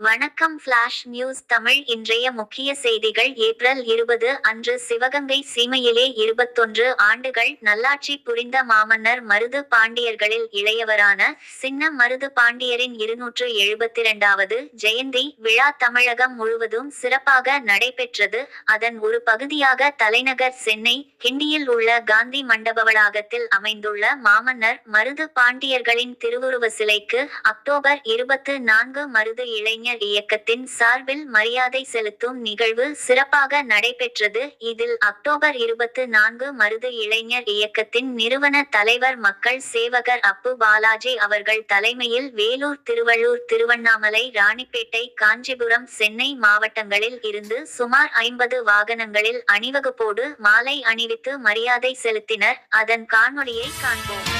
வணக்கம் flash news Tamil இன்றைய முக்கிய செய்திகள் ஏப்ரல் இருபது அன்று சிவகங்கை சீமையிலே இருபத்தொன்று ஆண்டுகள் நல்லாட்சி புரிந்த மாமன்னர் மருது பாண்டியர்களில் இளையவரான சின்ன மருது பாண்டியரின் இருநூற்று எழுபத்தி இரண்டாவது ஜெயந்தி விழா தமிழகம் முழுவதும் சிறப்பாக நடைபெற்றது. அதன் ஒரு பகுதியாக தலைநகர் சென்னை கிண்டியில் உள்ள காந்தி மண்டப வளாகத்தில் அமைந்துள்ள மாமன்னர் மருது பாண்டியர்களின் திருவுருவ சிலைக்கு அக்டோபர் இருபத்து நான்கு மருது இளைஞர் இயக்கத்தின் சார்பில் மரியாதை செலுத்தும் நிகழ்வு சிறப்பாக நடைபெற்றது. இதில் அக்டோபர் இருபத்து நான்கு மருது இளைஞர் இயக்கத்தின் நிறுவன தலைவர் மக்கள் சேவகர் அப்பு பாலாஜி அவர்கள் தலைமையில் வேலூர் திருவள்ளூர் திருவண்ணாமலை ராணிப்பேட்டை காஞ்சிபுரம் சென்னை மாவட்டங்களில் இருந்து சுமார் ஐம்பது வாகனங்களில் அணிவகுப்போடு மாலை அணிவித்து மரியாதை செலுத்தினர். அதன் காணொலியை காண்போம்.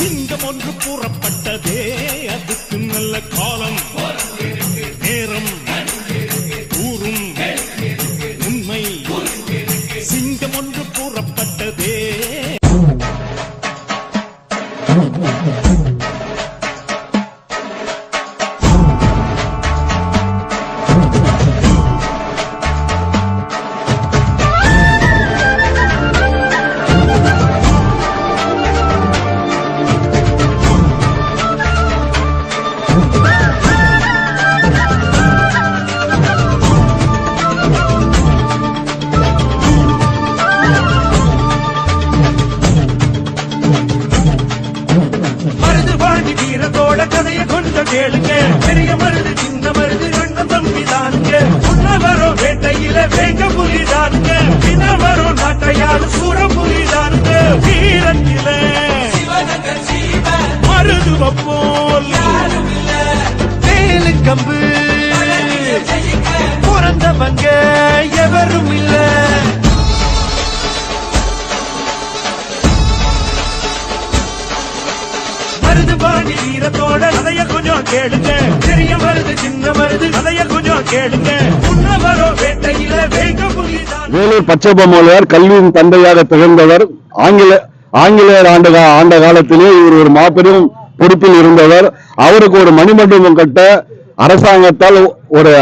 சிங்கம் ஒன்று கூறப்பட்டதே அதுக்கு நல்ல காலம். நேரம். ஊரும். உண்மை. சிங்கம் ஒன்று கூறப்பட்டதே கதையை கொஞ்சம் கேளுங்க. பெரிய மருது சின்ன மருது அண்ணன் தம்பி தானுங்க. உன்ன வரும் வேட்டையில வேங்க புலி தானுங்க. பின்ன வரும் நாட்டையாறு சூர புலி தானுங்க. வீரத்தில மருது வப்போல். வேலு கம்பு பிறந்தவங்க எவரும் இல்லை மருது பாண்டி வீரத்தோட கதைய கொஞ்சம் கேளுங்க. பெரிய வருது சின்ன வருது அதைய கொஞ்சம் கேளுங்க. உன்ன வேட்டையில வேங்க வேலூர் பச்சைபொம்மலையார் கல்வியின் தந்தையாக திகழ்ந்தவர். ஆங்கில ஆங்கிலேயர் ஆண்ட ஆண்ட காலத்திலே இவர் ஒரு மாபெரும் பொறுப்பில் இருந்தவர். அவருக்கு ஒரு மணிமண்டபம் கட்ட அரசாங்கத்தால் ஒரு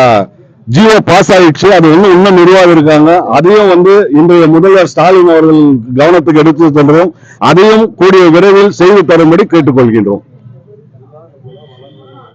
ஜியோ பாஸ் ஆயிடுச்சு. அது இன்னும் இன்னும் நிர்வாகம் இருக்காங்க. அதையும் வந்து இன்றைய முதல்வர் ஸ்டாலின் அவர்கள் கவனத்துக்கு எடுத்து சென்றோம் அதையும் கூடிய விரைவில் செய்து தரும்படி கேட்டுக்கொள்கின்றோம்.